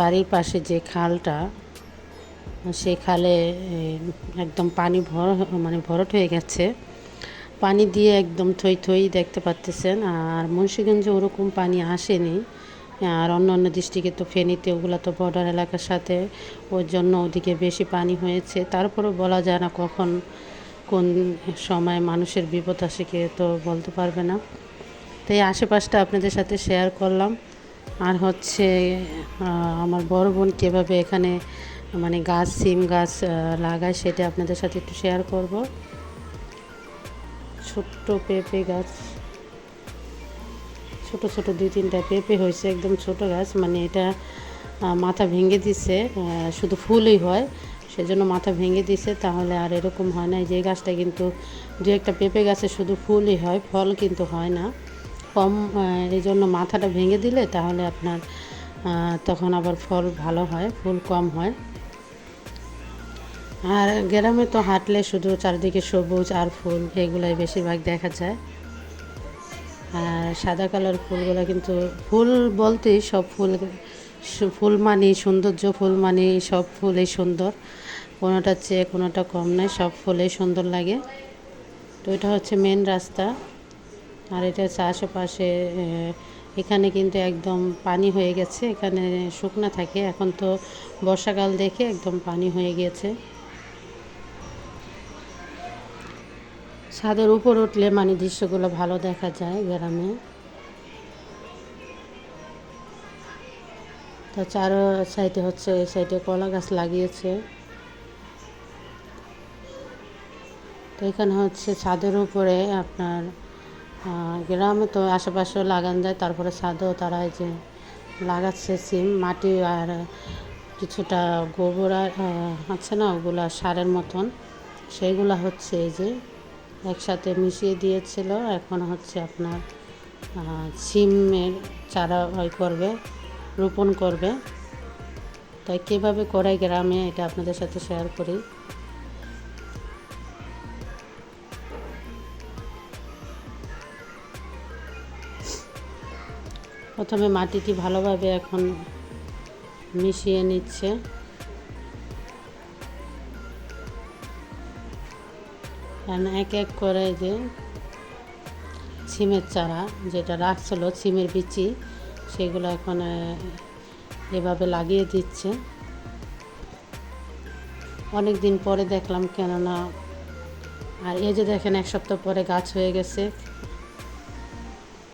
বাড়ির পাশে যে খালটা, সে খালে একদম পানি ভর মানে ভরট হয়ে গেছে। পানি দিয়ে একদম থই থই দেখতে পাচ্তেছেন আর মুন্সিগঞ্জে ওরকম পানি আসেনি। আর অন্য অন্য ডিস্ট্রিক্টে তো ফেনীতে, ওগুলো তো বর্ডার এলাকার সাথে, ওর জন্য ওদিকে বেশি পানি হয়েছে। তারপরেও বলা যায় না কখন, কোন সময় মানুষের বিপদ আসে কে তো বলতে পারবে না। তাই আশেপাশটা আপনাদের সাথে শেয়ার করলাম। আর হচ্ছে আমার বড় বোন কীভাবে এখানে মানে গাছ, সিম গাছ লাগায় সেটা আপনাদের সাথে একটু শেয়ার করব। ছোট্ট পেঁপে গাছ। ছোট ছোট দুই তিনটা পেঁপে হয়েছে, একদম ছোট গাছ। মানে এটা মাথা ভেঙে দিছে শুধু ফুলই হয়। সেজন্য মাথা ভেঙে দিছে, তাহলে আর এরকম হয় না। যে গাছটা কিন্তু দু একটা পেঁপে গাছে শুধু ফুলই হয়, ফল কিন্তু হয় না। কম এই জন্য মাথাটা ভেঙে দিলে তাহলে আপনার তখন আবার ফল ভালো হয়, ফুল কম হয়। আর গ্রামে তো হাঁটলে শুধু চারিদিকে সবুজ আর ফুল, এগুলাই বেশিরভাগ দেখা যায়। আর সাদা কালার ফুলগুলো কিন্তু, ফুল বলতেই সব ফুল ফুল মানে সৌন্দর্য ফুল মানে সব ফুলই সুন্দর। কোনোটার চেয়ে কোনোটা কম নয়, সব ফুলেই সুন্দর লাগে। তো এটা হচ্ছে মেন রাস্তা। আর এটা হচ্ছে আশেপাশে এখানে কিন্তু একদম পানি হয়ে গেছে, এখানে শুকনা থাকে, এখন তো বর্ষাকাল দেখে একদম পানি হয়ে গিয়েছে। ছাদের উপর উঠলে মানে দৃশ্যগুলো ভালো দেখা যায় গ্রামে। তো চারো সাইডে হচ্ছে, এই সাইডে কলা গাছ লাগিয়েছে। তো এখানে হচ্ছে ছাদের উপরে আপনার গ্রামে তো আশেপাশেও লাগানো যায়, তারপরে ছাদেও তারা এই যে লাগাচ্ছে সিম, মাটি আর কিছুটা গোবর আর আছে না, ওগুলা সারের মতন। সেইগুলা হচ্ছে এই যে একসাথে মিশিয়ে দিয়েছিল, এখন হচ্ছে আপনার সিমের চারা ওই করবে, রোপণ করবে। তাই কীভাবে করে গ্রামে, এটা আপনাদের সাথে শেয়ার করি। প্রথমে মাটিটি ভালোভাবে এখন মিশিয়ে নিচ্ছে। কারণ এক এক করে যে সিমের চারা, যেটা রাখছিল সিমের বিচি, সেগুলো এখন এভাবে লাগিয়ে দিচ্ছে। অনেক দিন পরে দেখলাম কেননা, আর এই যে দেখেন এক সপ্তাহ পরে গাছ হয়ে গেছে।